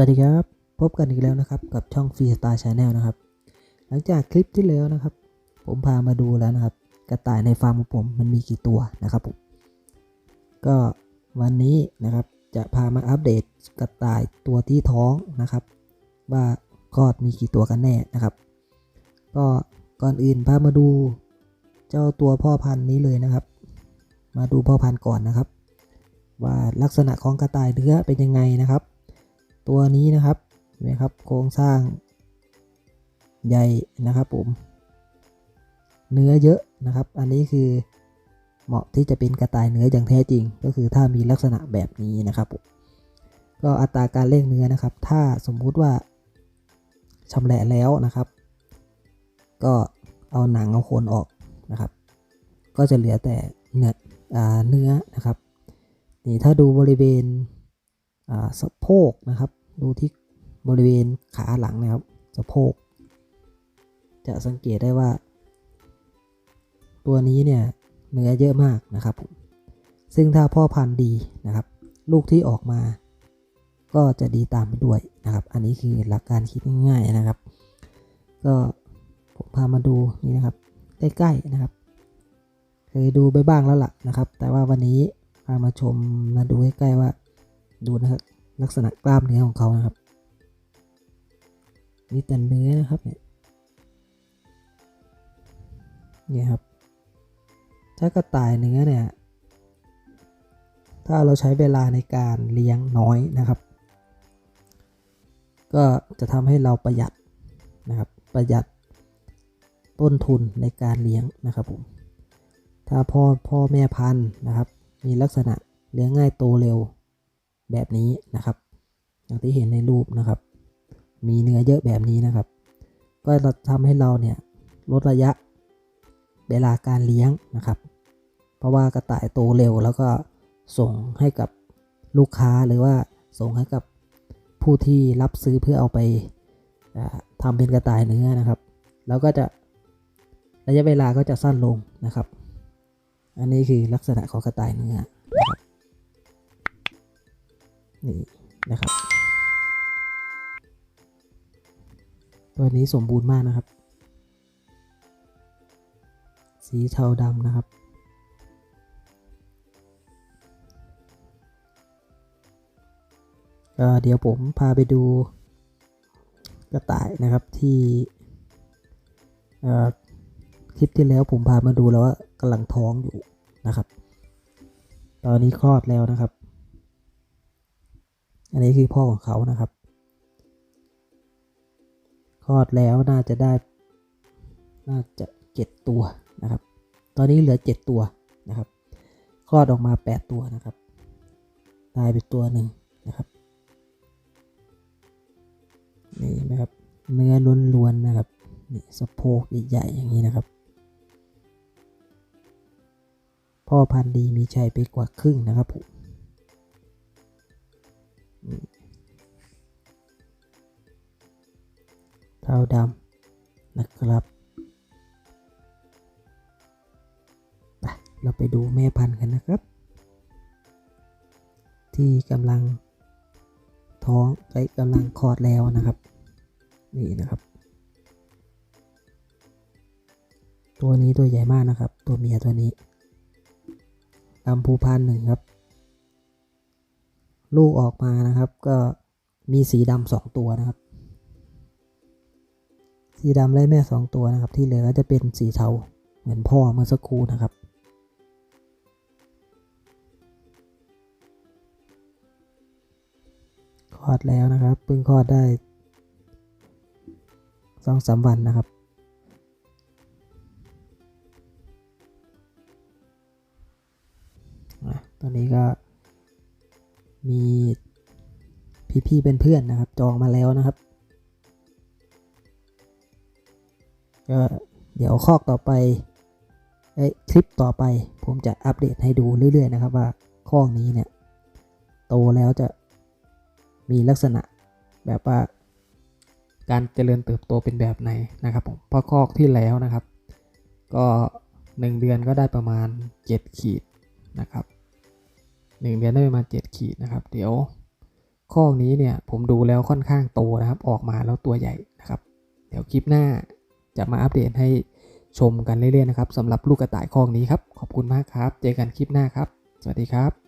วัสดีครับ พบกันอีกแล้วนะครับ กับช่องฟรีสไตล์ชาแนลนะครับ หลังจากคลิปที่แล้วนะครับ ผมพามาดูแล้วนะครับ กระต่ายในฟาร์มของผมมันมีกี่ตัวนะครับผมก็วันนี้นะครับจะพามาอัปเดตกระต่ายตัวที่ท้องนะครับ ว่าคลอดมีกี่ตัวกันแน่นะครับ ก็ก่อนอื่นพามาดูเจ้าตัวพ่อพันธุ์นี้เลยนะครับ มาดูพ่อพันธุ์ก่อนนะครับ ว่าลักษณะของกระต่ายเนื้อเป็นยังไงนะครับ ตัวนี้นะครับเห็นไหมครับโครงสร้างใหญ่นะครับผมเนื้อเยอะนะครับ อันนี้คือเหมาะที่จะเป็นกระต่ายเนื้ออย่างแท้จริง ก็คือถ้ามีลักษณะแบบนี้นะครับผมก็อัตราการเล่งเนื้อนะครับ ถ้าสมมุติว่าชำแหละแล้วนะครับ ก็เอาหนังเอาโคนออกนะครับ ก็จะเหลือแต่เนื้ออเนื้อนะครับนี่ถ้าดูบริเวณสะโพกนะครับ ดูที่บริเวณขาหลังนะครับสะโพก จะสังเกตได้ว่า ตัวนี้เนี่ยเนื้อเยอะมากนะครับผมซึ่งถ้าพ่อพันธุ์ดีนะครับ ลูกที่ออกมา ก็จะดีตามไปด้วยนะครับ อันนี้คือหลักการคิดง่ายๆนะครับ ก็ผมพามาดูนี่นะครับ ใกล้ๆนะครับ เคยดูไปบ้างแล้วล่ะนะครับ แต่ว่าวันนี้พามาชมมาดูใกล้ๆว่าดูนะครับ ลักษณะกล้ามเนื้อของเขานะครับนี่แต่เนื้อนะครับเนี่ยเนี่ยครับ ถ้ากระต่ายเนื้อเนี่ย ถ้าเราใช้เวลาในการเลี้ยงน้อยนะครับ ก็จะทำให้เราประหยัดนะครับ ประหยัดต้นทุนในการเลี้ยงนะครับผม ถ้าพ่อพ่อแม่พันธุ์นะครับ มีลักษณะเลี้ยงง่ายโตเร็ว แบบนี้นะครับ อย่างที่เห็นในรูปนะครับ มีเนื้อเยอะแบบนี้นะครับ ก็จะทำให้เราเนี่ยลดระยะเวลาการเลี้ยงนะครับ เพราะว่ากระต่ายโตเร็วแล้วก็ส่งให้กับลูกค้าหรือว่าส่งให้กับผู้ที่รับซื้อเพื่อเอาไปอ่าทำเป็นกระต่ายเนื้อนะครับ แล้วก็จะระยะเวลาก็จะสั้นลงนะครับ อันนี้คือลักษณะของกระต่ายเนื้อ นี่นะครับ ตัวนี้สมบูรณ์มากนะครับ สีเทาดำนะครับก็เดี๋ยวผมพาไปดูกระต่ายนะครับที่คลิปที่แล้วผมพามาดูแล้วว่ากำลังท้องอยู่นะครับ ตอนนี้คลอดแล้วนะครับ อันนี้คือพ่อของเขานะครับ คลอดแล้วน่าจะได้ น่าจะเจ็ดตัวนะครับ ตอนนี้เหลือเจ็ดตัวนะครับ คลอดออกมาแปดตัวนะครับ ตายไปตัวหนึ่งนะครับ นี่นะครับ เนื้อล้วนๆนะครับนี่สะโพกใหญ่ๆอย่างนี้นะครับ พ่อพันธุ์ดีมีชัยไปกว่าครึ่งนะครับผม เท้าดำนะครับไปเราไปดูแม่พันธุ์กันนะครับ ที่กำลังท้องไปกำลังคลอดแล้วนะครับ นี่นะครับ ตัวนี้ตัวใหญ่มากนะครับ ตัวเมียตัวนี้ลำพูพันหนึ่งครับ ลูกออกมานะครับ ก็มีสีดำสองตัวนะครับ สีดำและแม่สองตัวนะครับ ที่เหลือก็จะเป็นสีเทาเหมือนพ่อเมื่อสักครู่นะครับ คลอดแล้วนะครับเพิ่งคลอดได้สองสามวันนะครับตอนนี้ก็มีพี่ๆเป็นเพื่อนนะครับ จองมาแล้วนะครับ ก็เดี๋ยวคอกต่อไปคลิปต่อไปผมจะอัปเดตให้ดูเรื่อย ๆ นะครับว่าคอกนี้เนี่ยโตแล้วจะมีลักษณะแบบว่า การเจริญเติบโตเป็นแบบไหนนะครับผมเพราะคอกที่แล้วนะครับ ก็หนึ่งเดือนก็ได้ประมาณ 7 ขีดนะครับหนึ่งเดือนได้ประมาณ 7 ขีดนะครับ เดี๋ยวข้อกนี้เนี่ยผมดูแล้วค่อนข้างโตนะครับ ออกมาแล้วตัวใหญ่นะครับ เดี๋ยวคลิปหน้า จะมาอัปเดตให้ชมกันเรื่อยๆนะครับสำหรับลูกกระต่ายข้อกนี้ครับ ขอบคุณมากครับ เจอกันคลิปหน้าครับ สวัสดีครับ